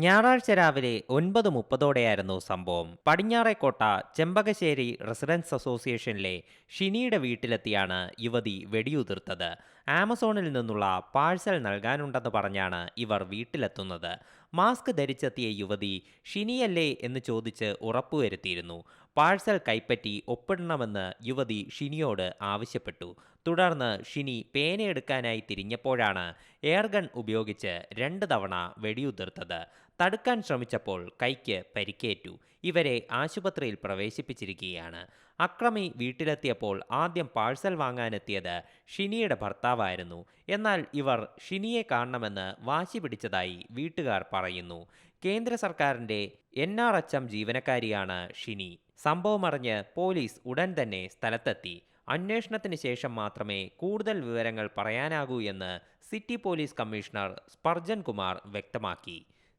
ഞായറാഴ്ച രാവിലെ ഒൻപത് മുപ്പതോടെയായിരുന്നു സംഭവം. പടിഞ്ഞാറേക്കോട്ട ചെമ്പകശ്ശേരി റെസിഡൻസ് അസോസിയേഷനിലെ ഷിനിയുടെ വീട്ടിലെത്തിയാണ് യുവതി വെടിയുതിർത്തത്. ആമസോണിൽ നിന്നുള്ള പാഴ്സൽ നൽകാനുണ്ടെന്ന് പറഞ്ഞാണ് ഇവർ വീട്ടിലെത്തുന്നത്. മാസ്ക് ധരിച്ചെത്തിയ യുവതി ഷിനിയല്ലേ എന്ന് ചോദിച്ച് ഉറപ്പുവരുത്തിയിരുന്നു. പാഴ്സൽ കൈപ്പറ്റി ഒപ്പിടണമെന്ന് യുവതി ഷിനിയോട് ആവശ്യപ്പെട്ടു. തുടർന്ന് ഷിനി പേനയെടുക്കാനായി തിരിഞ്ഞപ്പോഴാണ് എയർഗൺ ഉപയോഗിച്ച് രണ്ട് തവണ വെടിയുതിർത്തത്. തടുക്കാൻ ശ്രമിച്ചപ്പോൾ കൈക്ക് പരിക്കേറ്റു. ഇവരെ ആശുപത്രിയിൽ പ്രവേശിപ്പിച്ചിരിക്കുകയാണ്. അക്രമി വീട്ടിലെത്തിയപ്പോൾ ആദ്യം പാഴ്സൽ വാങ്ങാനെത്തിയത് ഷിനിയുടെ ഭർത്താവായിരുന്നു. എന്നാൽ ഇവർ ഷിനിയെ കാണണമെന്ന് വാശി പിടിച്ചതായി വീട്ടുകാർ പറയുന്നു. കേന്ദ്ര സർക്കാരിന്റെ എൻ ആർ എച്ച് എം ജീവനക്കാരിയാണ് ഷിനി. സംഭവമറിഞ്ഞ് പോലീസ് ഉടൻ തന്നെ സ്ഥലത്തെത്തി. അന്വേഷണത്തിന് ശേഷം മാത്രമേ കൂടുതൽ വിവരങ്ങൾ പറയാനാകൂ എന്ന് city police commissioner Spurgeon Kumar വ്യക്തമാക്കി.